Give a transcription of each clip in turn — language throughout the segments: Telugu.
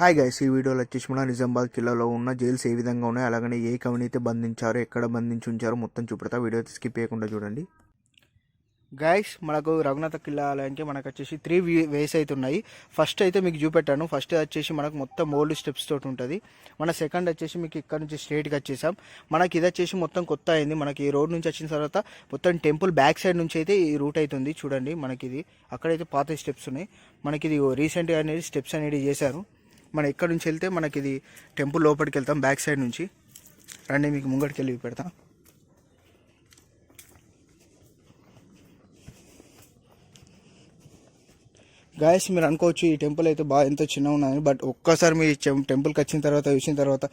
హాయ్ గైస్ ఈ వీడియోలో వచ్చేసి మన నిజామాబాద్ కిల్లాలో ఉన్న జైల్స్ ఏ విధంగా ఉన్నాయి అలాగనే ఏ కవినైతే బంధించారు ఎక్కడ బంధించి ఉంచారో మొత్తం చూపెడతా. వీడియో స్కిప్ చేయకుండా చూడండి. గైస్ మనకు రఘునాథ కిల్లాలంటే మనకు వచ్చేసి త్రీ వేస్ అయితే ఉన్నాయి. ఫస్ట్ అయితే మీకు చూపెట్టాను. ఫస్ట్ వచ్చేసి మనకు మొత్తం ఓల్డ్ స్టెప్స్ తోటి ఉంటుంది. మన సెకండ్ వచ్చేసి మీకు ఇక్కడ నుంచి స్ట్రేట్గా వచ్చేసాం. మనకి ఇది వచ్చేసి మొత్తం కొత్త అయింది. మనకి ఈ రోడ్ నుంచి వచ్చిన తర్వాత మొత్తం టెంపుల్ బ్యాక్ సైడ్ నుంచి అయితే ఈ రూట్ అవుతుంది చూడండి మనకి ఇది. అక్కడైతే పాత స్టెప్స్ ఉన్నాయి. మనకి ఇది రీసెంట్గా అనేది స్టెప్స్ అనేది చేశారు. మనం ఇక్కడ నుంచి వెళ్తే మనకి ఇది టెంపుల్ లోపలికి వెళ్తాం బ్యాక్ సైడ్ నుంచి. రండి మీకు ముంగడికి వెళ్ళి పెడతాం గాయస్ మీరు అనుకోవచ్చు ఈ టెంపుల్ అయితే బాగా ఎంతో చిన్నగా ఉన్నది బట్ ఒక్కసారి మీరు టెంపుల్కి వచ్చిన తర్వాత చూసిన తర్వాత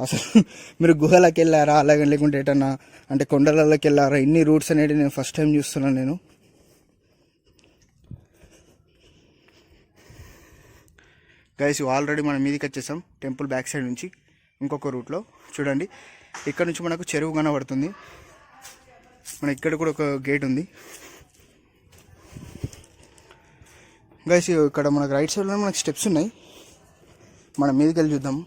అసలు మీరు గుహలోకి వెళ్ళారా అలాగే లేకుంటే ఏటన్నా అంటే కొండలలోకి వెళ్ళారా ఇన్ని రూట్స్ అనేవి నేను ఫస్ట్ టైం చూస్తున్నాను నేను. గైస్ ఆల్రెడీ మనం మీదకి వచ్చేసాం. టెంపుల్ బ్యాక్ సైడ్ నుంచి ఇంకొక రూట్లో చూడండి. ఇక్కడ నుంచి మనకు చెరువు కనబడుతుంది. మన ఇక్కడ కూడా ఒక గేట్ ఉంది. గైస్ ఇక్కడ మనకు రైట్ సైడ్లో మనకు స్టెప్స్ ఉన్నాయి. మనం మీదకి వెళ్ళి చూద్దాం.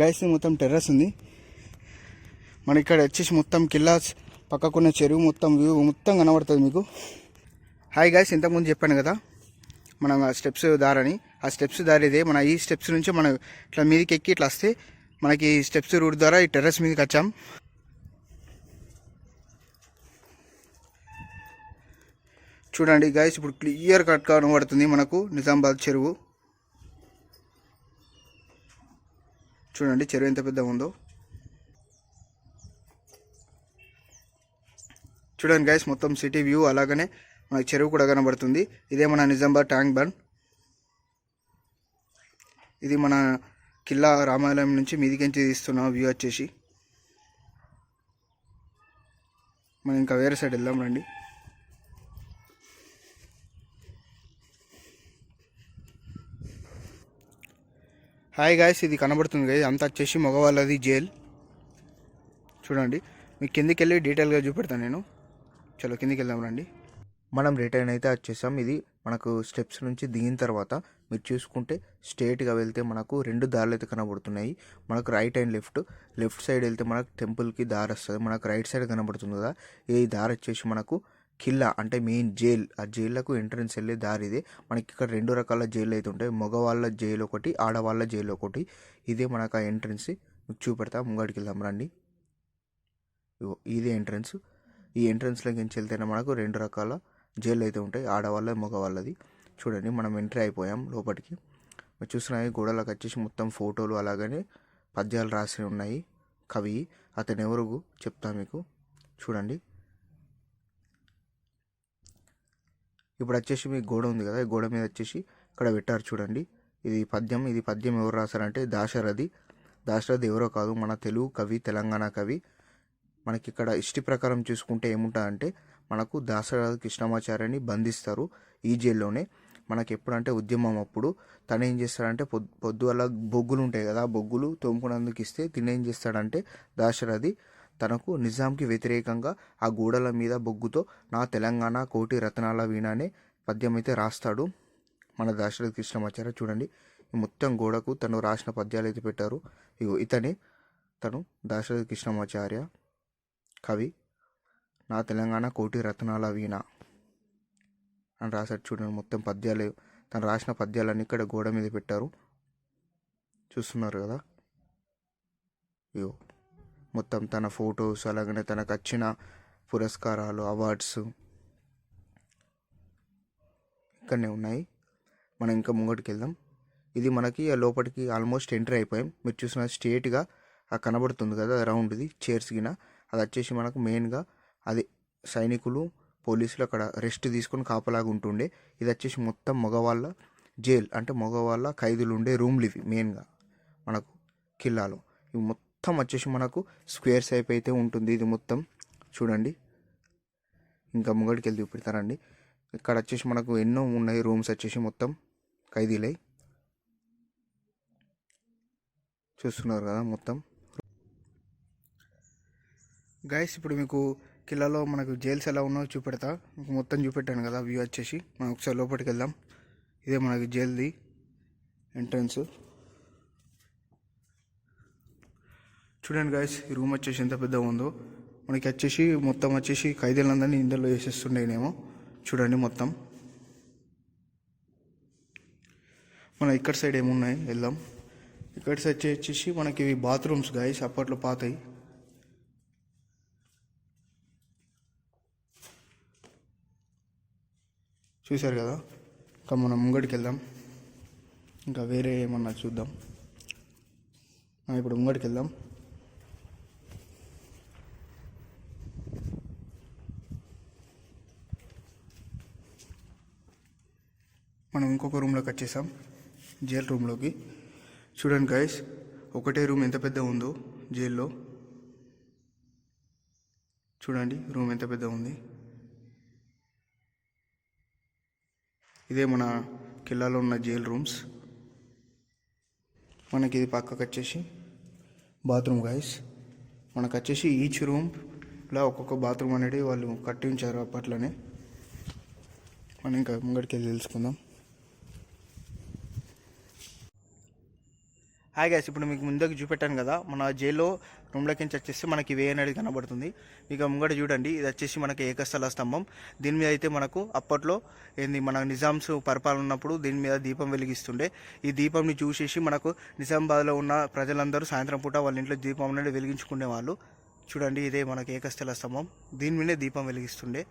గైస్ మొత్తం టెర్రస్ ఉంది. మన ఇక్కడ వచ్చేసి మొత్తం కిల్లాస్ పక్కకున్న చెరువు మొత్తం వ్యూ మొత్తం కనబడుతుంది మీకు. హాయ్ గాయస్ ఇంతకుముందు చెప్పాను కదా మనం ఆ స్టెప్స్ దారని. ఆ స్టెప్స్ దారిదే మన ఈ స్టెప్స్ నుంచి మనం ఇట్లా మీదకి ఎక్కి ఇట్లా వస్తే మనకి ఈ స్టెప్స్ రూట్ ద్వారా ఈ టెర్రస్ మీదకి వచ్చాం. చూడండి గైస్ ఇప్పుడు క్లియర్ కట్ కనబడుతుంది మనకు నిజామాబాద్ చెరువు. చూడండి చెరువు ఎంత పెద్దగా ఉందో. చూడండి గైస్ మొత్తం సిటీ వ్యూ అలాగనే మనకి చెరువు కూడా కనబడుతుంది. ఇదే మన నిజామాబాద్ ట్యాంక్ బండ్. ఇది మన కిల్లా రామాలయం నుంచి మీదికించి తీస్తున్న వ్యూ వచ్చేసి. మనం ఇంకా వేరే సైడ్ వెళ్దాం రండి. హాయ్ గాయస్ ఇది కనబడుతుంది కదా అంతా వచ్చేసి మగవాళ్ళది జైల్ చూడండి. మీకు కిందికి వెళ్ళి డీటెయిల్గా చూపెడతాను నేను. చలో కిందికి వెళ్దాం రండి. మనం రిటర్న్ అయితే వచ్చేసాం ఇది మనకు స్టెప్స్ నుంచి దిగిన తర్వాత మీరు చూసుకుంటే స్ట్రేట్గా వెళ్తే మనకు రెండు దారులు అయితే కనబడుతున్నాయి. మనకు right and left left side వెళ్తే మనకు టెంపుల్కి దారి వస్తుంది. మనకు రైట్ సైడ్ కనబడుతుంది కదా. ఈ దారి వచ్చేసి మనకు కిల్లా అంటే మెయిన్ జైల్ ఆ జైళ్ళకు ఎంట్రన్స్ వెళ్ళే దారి ఇదే. మనకి ఇక్కడ రెండు రకాల జైలు అయితే ఉంటాయి. మగవాళ్ళ జైలు ఒకటి ఆడవాళ్ళ జైలు ఒకటి. ఇదే మనకు ఆ ఎంట్రన్స్ మీకు చూపెడతా ముంగడికి వెళ్దాం రండి. ఇదే ఎంట్రన్స్ ఈ ఎంట్రన్స్లోకి నుంచి వెళ్తేనే మనకు రెండు రకాల జైలు అయితే ఉంటాయి. ఆడవాళ్ళ మగవాళ్ళది. చూడండి మనం ఎంట్రీ అయిపోయాం లోపలికి మీరు చూస్తున్నాయి గోడలకు వచ్చేసి మొత్తం ఫోటోలు అలాగనే పద్యాలు రాసి ఉన్నాయి. కవి అతను ఎవరు చెప్తా మీకు? చూడండి. ఇప్పుడు వచ్చేసి మీకు గోడ ఉంది కదా ఈ గోడ మీద వచ్చేసి ఇక్కడ పెట్టారు చూడండి. ఇది పద్యం ఇది పద్యం ఎవరు రాశారంటే దాశరథి. దాశరథి ఎవరో కాదు మన తెలుగు కవి తెలంగాణ కవి. మనకి ఇక్కడ ఇష్టి ప్రకారం చూసుకుంటే ఏముంటుందంటే మనకు దాసరాజు కృష్ణమాచార్యని బంధిస్తారు ఈ జైల్లోనే. మనకి ఎప్పుడంటే ఉద్యమం అప్పుడు తను ఏం చేస్తాడంటే పొద్దు పొద్దు బొగ్గులు ఉంటాయి కదా ఆ బొగ్గులు తోముకున్నందుకు ఇస్తే తినేం చేస్తాడంటే దాశరథి తనకు నిజాంకి వ్యతిరేకంగా ఆ గోడల మీద బొగ్గుతో నా తెలంగాణ కోటి రత్నాల వీణ అనే పద్యం అయితే రాస్తాడు మన దాశరథి కృష్ణమాచార్య. చూడండి మొత్తం గోడకు తను రాసిన పద్యాలు అయితే పెట్టారు. ఇగో ఇతనే తను దాశరథి కృష్ణమాచార్య. కవి. నా తెలంగాణ కోటి రత్నాల వీణ. అని రాశాడు చూడండి మొత్తం పద్యాలు. తను రాసిన పద్యాలన్నీ ఇక్కడ గోడ మీద పెట్టారు. చూస్తున్నారు కదా? ఇగో మొత్తం తన ఫొటోస్ అలాగనే తనకు వచ్చిన పురస్కారాలు అవార్డ్స్ ఇక్కడనే ఉన్నాయి. మనం ఇంకా ముంగటికి వెళ్దాం. ఇది మనకి ఆ లోపలికి ఆల్మోస్ట్ ఎంట్రీ అయిపోయాం. మీరు చూసిన స్ట్రేట్గా ఆ కనబడుతుంది కదా రౌండ్ది చైర్స్ గిన. అది వచ్చేసి మనకు మెయిన్గా అది సైనికులు పోలీసులు అక్కడ రెస్ట్ తీసుకొని కాపలాగా ఉంటుండే ఇది వచ్చేసి మొత్తం మగవాళ్ళ జైల్ అంటే మగవాళ్ళ ఖైదీలు ఉండే రూమ్లు ఇవి మెయిన్గా మనకు కిల్లాలో ఇవి మొత్తం వచ్చేసి మనకు స్క్వేర్ షేప్ అయితే ఉంటుంది ఇది మొత్తం. చూడండి. ఇంకా ముంగడికి వెళ్ళి చూపెడతారండి ఇక్కడ వచ్చేసి మనకు ఎన్నో ఉన్నాయి రూమ్స్ వచ్చేసి మొత్తం ఖైదీలై. చూస్తున్నారు కదా మొత్తం. గైస్ ఇప్పుడు మీకు కిల్లాలో మనకు జైల్స్ ఎలా ఉన్నాయో చూపెడతా. మీకు మొత్తం చూపెట్టాను కదా వ్యూ వచ్చేసి. మనం ఒకసారి లోపలికి వెళ్దాం. ఇదే మనకి జైల్ది ఎంట్రన్స్ చూడండి గాయస్ ఈ రూమ్ వచ్చేసి ఎంత పెద్దగా ఉందో. మనకి వచ్చేసి మొత్తం వచ్చేసి ఖైదీలందరినీ ఇందులో వేసేస్తుండేనేమో. చూడండి మొత్తం. మన ఇక్కడ సైడ్ ఏమున్నాయి? వెళ్దాం. ఇక్కడ సైడ్ వచ్చేసి మనకి ఇవి బాత్రూమ్స్ గాయస్ అప్పట్లో పాతాయి. చూశారు కదా? ఇంకా మనం ముంగడికి వెళ్దాం ఇంకా వేరే ఏమన్నా చూద్దాం. ఇప్పుడు ముంగడికి వెళ్దాం మనం ఇంకొక రూమ్లోకి వచ్చేసాం జైల్ రూమ్లోకి. చూడండి గైస్ ఒకటే రూమ్ ఎంత పెద్ద ఉందో జైల్లో. చూడండి రూమ్ ఎంత పెద్ద ఉంది. ఇదే మన కిల్లాలో ఉన్న జైల్ రూమ్స్ మనకి ఇది పక్కకు వచ్చేసి బాత్రూమ్ గాయస్ మనకు వచ్చేసి ఈచ్ రూమ్లో ఒక్కొక్క బాత్రూమ్ అనేది వాళ్ళు కట్టి ఉంచారు అప్పట్లోనే. మనం ఇంకా ముంగడికి వెళ్ళి తెలుసుకుందాం. హాయ్ గైస్ ఇప్పుడు మీకు ముందుకు చూపెట్టాను కదా మన జైల్లో రూమ్లోకి నుంచి వచ్చేసి మనకి వే అనేది కనబడుతుంది. ఇక ముంగట చూడండి ఇది వచ్చేసి మనకి ఏకస్థల స్తంభం. దీని మీద అయితే మనకు అప్పట్లో ఏంది మన నిజాంస్ పరిపాలన ఉన్నప్పుడు దీని మీద దీపం వెలిగిస్తుండే. ఈ దీపంని చూసేసి మనకు నిజామాబాద్లో ఉన్న ప్రజలందరూ సాయంత్రం పూట వాళ్ళ ఇంట్లో దీపం అనేది వెలిగించుకునే వాళ్ళు. చూడండి ఇదే మనకి ఏకస్థల స్తంభం. దీని మీదే దీపం వెలిగిస్తుండే.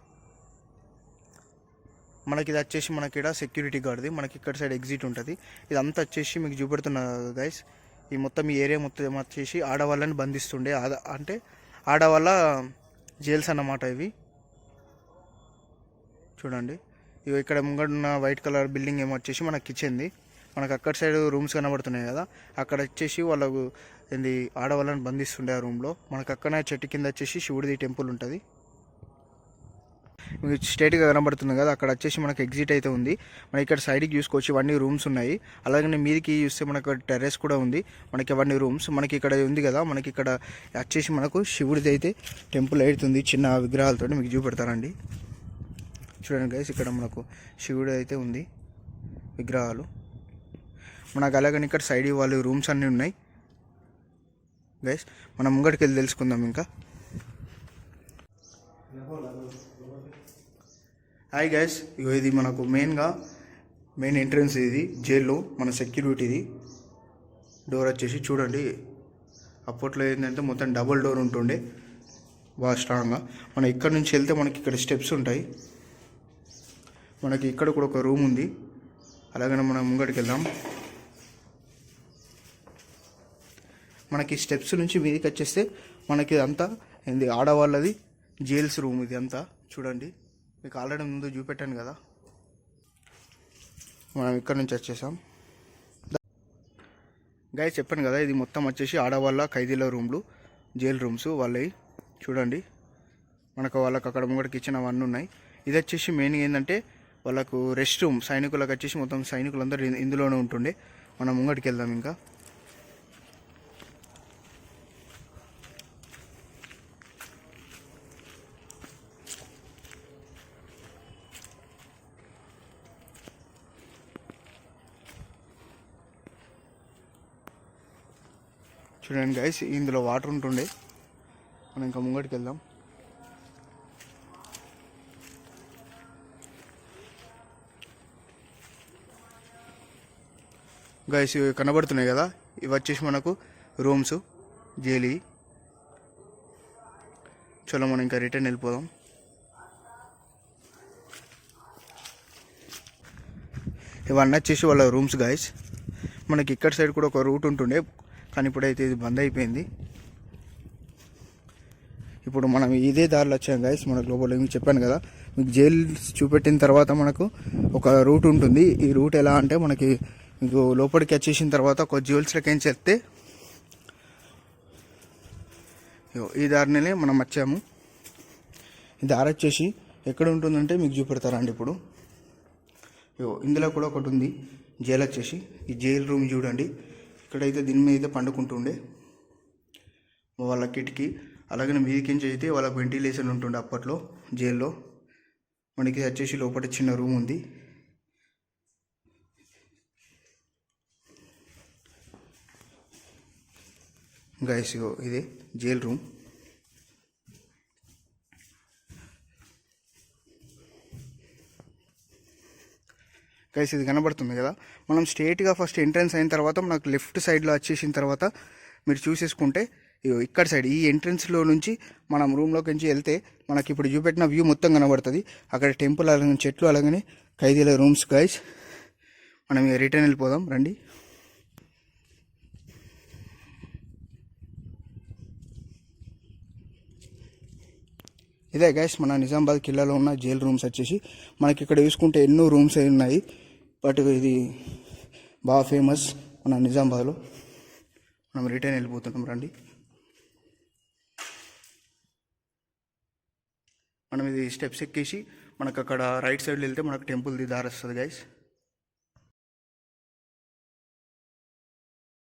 మనకి ఇది వచ్చేసి మనకి ఇక్కడ సెక్యూరిటీ గార్డ్ది మనకి ఇక్కడ సైడ్ ఎగ్జిట్ ఉంటుంది. ఇదంతా వచ్చేసి మీకు చూపెడుతున్నా గైస్ ఈ మొత్తం ఈ ఏరియా మొత్తం వచ్చేసి ఆడవాళ్ళని బంధిస్తుండే. ఆడ- అంటే ఆడవాళ్ళ జైల్స్ అన్నమాట ఇవి. చూడండి. ఇవి ఇక్కడ ముంగడున్న వైట్ కలర్ బిల్డింగ్ ఏమో వచ్చేసి మనకి కిచెన్ది మనకు అక్కడ సైడ్ రూమ్స్ కనబడుతున్నాయి కదా. అక్కడ వచ్చేసి వాళ్ళకు ఏంది ఆడవాళ్ళని బంధిస్తుండే ఆ రూమ్లో మనకు అక్కడనే చెట్టు కింద వచ్చేసి శివుడిది టెంపుల్ ఉంటుంది. మీకు స్ట్రైట్గా కనబడుతుంది కదా అక్కడ వచ్చేసి మనకు ఎగ్జిట్ అయితే ఉంది. మనకి ఇక్కడ సైడ్కి చూసుకోవచ్చు ఇవన్నీ రూమ్స్ ఉన్నాయి. అలాగే మీదికి చూస్తే మనకు టెర్రస్ కూడా ఉంది. మనకి ఇవన్నీ రూమ్స్. మనకి ఇక్కడ ఉంది కదా మనకి ఇక్కడ వచ్చేసి మనకు శివుడిది అయితే టెంపుల్ అవుతుంది చిన్న విగ్రహాలతో మీకు చూపెడతారండి చూడండి గైస్ ఇక్కడ మనకు శివుడు అయితే ఉంది. విగ్రహాలు. మనకు అలాగని ఇక్కడ సైడ్ వాళ్ళు రూమ్స్ అన్నీ ఉన్నాయి. గైస్ మనం ముంగడికి వెళ్ళి తెలుసుకుందాం ఇంకా. హాయ్ గైస్ ఇగో ఇది మనకు మెయిన్గా మెయిన్ ఎంట్రన్స్ ఇది జైల్లో మన సెక్యూరిటీది డోర్ వచ్చేసి చూడండి అప్పట్లో ఏంటంటే మొత్తం డబుల్ డోర్ ఉంటుండే బాగా స్ట్రాంగ్గా మనం ఇక్కడ నుంచి వెళ్తే మనకి ఇక్కడ స్టెప్స్ ఉంటాయి. మనకి ఇక్కడ కూడా ఒక రూమ్ ఉంది. అలాగనే మనం ముంగడికి వెళ్దాం. మనకి స్టెప్స్ నుంచి మీదకి వచ్చేస్తే మనకి అంతా ఏంది ఆడవాళ్ళది జైల్స్ రూమ్ ఇది అంతా చూడండి. మీకు ఆల్రెడీ ముందు చూపెట్టాను కదా. మనం ఇక్కడ నుంచి వచ్చేసాం. గాయ చెప్పాను కదా ఇది మొత్తం వచ్చేసి ఆడవాళ్ళ ఖైదీల రూమ్లు జైల్ రూమ్స్ వాళ్ళవి చూడండి మనకు వాళ్ళకి అక్కడ ముంగడికి ఇచ్చిన అవన్నీ ఉన్నాయి. ఇది వచ్చేసి మెయిన్ ఏంటంటే వాళ్ళకు రెస్ట్ రూమ్ సైనికులకు వచ్చేసి మొత్తం సైనికులందరూ ఇందులోనే ఉంటుండే. మనం ముంగడికి వెళ్దాం ఇంకా. చూడండి గైస్ ఇందులో వాటర్ ఉంటుండే. మనం ఇంకా ముంగడికి వెళ్దాం. గైస్ ఇవి కనబడుతున్నాయి కదా? ఇవి వచ్చేసి మనకు రూమ్స్ జైలీ చలో మనం ఇంకా రిటర్న్ వెళ్ళిపోదాం. ఇవన్నీ వచ్చేసి వాళ్ళ రూమ్స్ గాయస్ మనకి ఇక్కడ సైడ్ కూడా ఒక రూట్ ఉంటుండే. కానీ ఇప్పుడైతే ఇది బంద్ అయిపోయింది. ఇప్పుడు మనం ఇదే దారిలో వచ్చాం గైస్ మనకు లోపల మీకు చెప్పాను కదా. మీకు జైలు చూపెట్టిన తర్వాత మనకు ఒక రూట్ ఉంటుంది. ఈ రూట్ ఎలా అంటే మనకి మీకు లోపలికి వచ్చేసిన తర్వాత ఒక జ్యువెల్స్లోకి ఏం చెప్తే ఈ దారినే మనం వచ్చాము. ఈ దారి వచ్చేసి ఎక్కడ ఉంటుందంటే మీకు చూపెడతారండి ఇప్పుడు. ఇందులో కూడా ఒకటి ఉంది. జైలు వచ్చేసి. ఈ జైలు రూమ్ చూడండి. ఇక్కడైతే దీని మీద అయితే పండుకుంటుండే. వాళ్ళ కిటికీ అలాగనే మీదికించి అయితే వాళ్ళకి వెంటిలేషన్ ఉంటుండే అప్పట్లో జైల్లో. మనకి వచ్చేసి లోపల చిన్న రూమ్ ఉంది. గైస్ ఇదే జైల్ రూమ్. గైస్ ఇది కనబడుతుంది కదా? మనం స్ట్రేట్గా ఫస్ట్ ఎంట్రన్స్ అయిన తర్వాత మనకు లెఫ్ట్ సైడ్లో వచ్చేసిన తర్వాత మీరు చూసేసుకుంటే ఇక్కడ సైడ్ ఈ ఎంట్రన్స్లో నుంచి మనం రూమ్లోకి నుంచి వెళ్తే మనకి ఇప్పుడు చూపెట్టిన వ్యూ మొత్తం కనబడుతుంది. అక్కడ టెంపుల్ అలాగే చెట్లు అలాగనే ఖైదీల రూమ్స్ గైస్ మనం ఇక రిటర్న్ వెళ్ళిపోదాం రండి. ఇదే గైస్ మన నిజామాబాద్ కిల్లాలో ఉన్న జైల్ రూమ్స్ వచ్చేసి మనకి ఇక్కడ చూసుకుంటే ఎన్నో రూమ్స్ అయి ఉన్నాయి. బట్ ఇది బాగా ఫేమస్ మన నిజామాబాద్లో. మనం రిటర్న్ వెళ్ళిపోతున్నాం రండి. మనం ఇది స్టెప్స్ ఎక్కేసి మనకు అక్కడ రైట్ సైడ్ వెళ్తే మనకు టెంపుల్ది దారి వస్తుంది గైస్